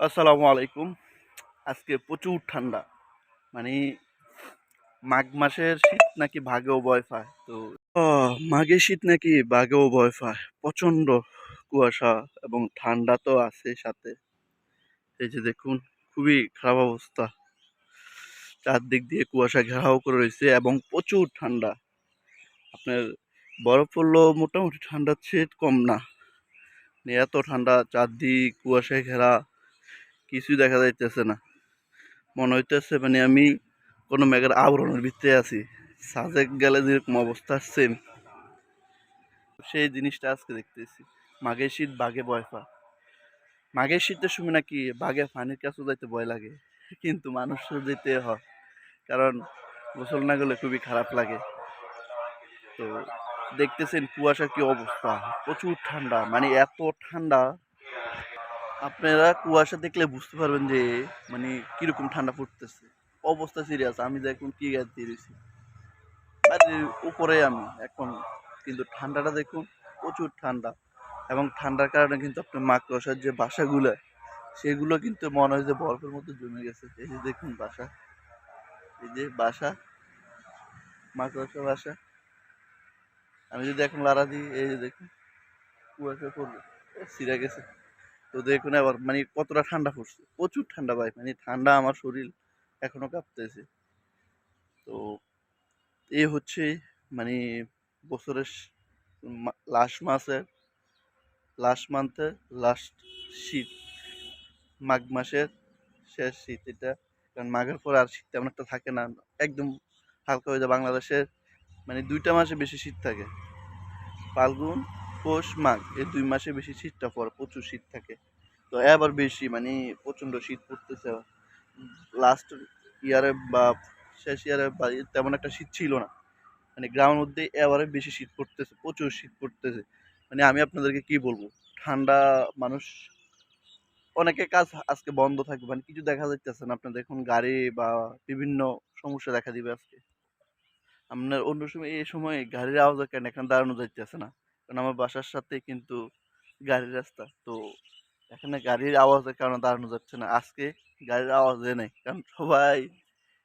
আসসালামু আলাইকুম। আজকে প্রচুর ঠান্ডা। মানে মাঘ মাসের শীত নাকি ভাগেও ভয় পায়। তো মাঘের শীত নাকি ভাগেও ভয় পায়। প্রচণ্ড কুয়াশা এবং ঠান্ডা তো আছে সাথে। এই যে দেখুন, খুবই খারাপ অবস্থা। চারদিক দিয়ে কুয়াশা ঘেরাও করে রয়েছে এবং প্রচুর ঠান্ডা। আপনার বরফ পড়লেও মোটামুটি ঠান্ডার চেয়ে কম না। মানে এত ঠান্ডা, চারদিক কুয়াশায় ঘেরা। কিছুই দেখা যাইতেছে না। মনে হইতেছে মানে আমি কোনো মেঘের আবরণের ভিতরে আছি। সাজেক গেলে যেরকম অবস্থা সেম সেই জিনিসটা আজকে দেখতেছি। মাঘের শীত, বাঘে পা মাঘের শীতের সময় নাকি বাঘে পানির কাছে যাইতে ভয় লাগে। কিন্তু মানুষের যেতে হয়। কারণ গোসল না গেলে খুবই খারাপ লাগে। তো দেখতেছেন কুয়াশার কি অবস্থা? প্রচুর ঠান্ডা। মানে এত ঠান্ডা আপনারা কুয়াশা দেখলে বুঝতে পারবেন যে মানে কীরকম ঠান্ডা পড়তেছে। অবস্থা সিরিয়াস আমি দেখুন কি গাছ দিয়ে দিয়েছি আরে উপরে আমি, এখন কিন্তু ঠান্ডাটা দেখুন, প্রচুর ঠান্ডা। এবং ঠান্ডার কারণে কিন্তু আপনার মাকড়সার যে বাসাগুলো, সেগুলো কিন্তু মনে হয় যে বরফের মতো জমে গেছে। এই যে দেখুন বাসা। এই যে বাসা মাকড়সা বাসা। আমি যদি এখন লাড়া দিই, এই যে দেখুন, কুয়াশা পড়বে সিরা গেছে। তো দেখুন আবার মানে কতটা ঠান্ডা পড়ছে। প্রচুর ঠান্ডা ভাই মানে ঠান্ডা আমার শরীর এখনও কাঁপতেছে। তো এই হচ্ছে মানে বছরের লাস্ট মাসের লাস্ট মান্থের লাস্ট শীত। মাঘ মাসের শেষ শীত এটা। কারণ মাঘের পর আর শীত তেমন একটা থাকে না। একদম হালকা হয়ে যায় বাংলাদেশের মানে দুইটা মাসে বেশি শীত থাকে। ফাল্গুন পৌষ মাঘ এই দুই মাসে বেশি শীতটা পড়ে, প্রচুর শীত থাকে। তো এবার বেশি মানে প্রচণ্ড শীত পড়তেছে। লাস্ট ইয়ারে বা শেষ ইয়ারে বা তেমন একটা শীত ছিল না। মানে গ্রামের মধ্যে এবারে বেশি শীত পড়তেছে, প্রচুর শীত পড়তেছে। মানে আমি আপনাদেরকে কি বলব, ঠান্ডা মানুষ, অনেকে কাজ আজকে বন্ধ থাকবে মানে কিছু দেখা যাইতেছে না আপনার দেখুন গাড়ি বা বিভিন্ন সমস্যা দেখা দিবে আজকে। আপনার অন্য সময়, এই সময় গাড়ির আওয়াজ কেন এখানে দাঁড়ানো যাইতেছে না? কারণ আমার বাসার সাথে কিন্তু গাড়ির রাস্তা। তো এখানে গাড়ির আওয়াজের কারণে দাঁড়ানো যাচ্ছে না। আজকে গাড়ির আওয়াজে নেই, কারণ সবাই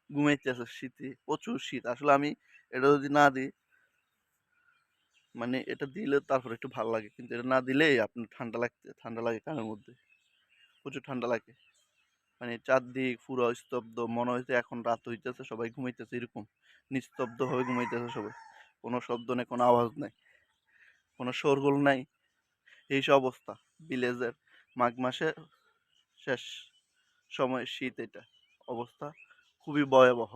ঘুমাইতে ঘুমাইতেছে শীতে, প্রচুর শীত। আসলে আমি এটা যদি না দিই মানে এটা দিলে তারপর একটু ভালো লাগে। কিন্তু এটা না দিলেই আপনার ঠান্ডা লাগতে, ঠান্ডা লাগে কানের মধ্যে। প্রচুর ঠান্ডা লাগে। মানে চারদিক পুরো স্তব্ধ, মনে হয়েছে এখন রাত হইতেছে, সবাই ঘুমাইতেছে এরকম। নিস্তব্ধ হয়ে ঘুমাইতেছে সবাই। কোনো শব্দ নেই, কোনো আওয়াজ নেই। কোনো শোরগোল নাই। এই সব অবস্থা। ভিলেজের মাঘ মাসের শেষ সময় শীত এটা। অবস্থা খুবই ভয়াবহ।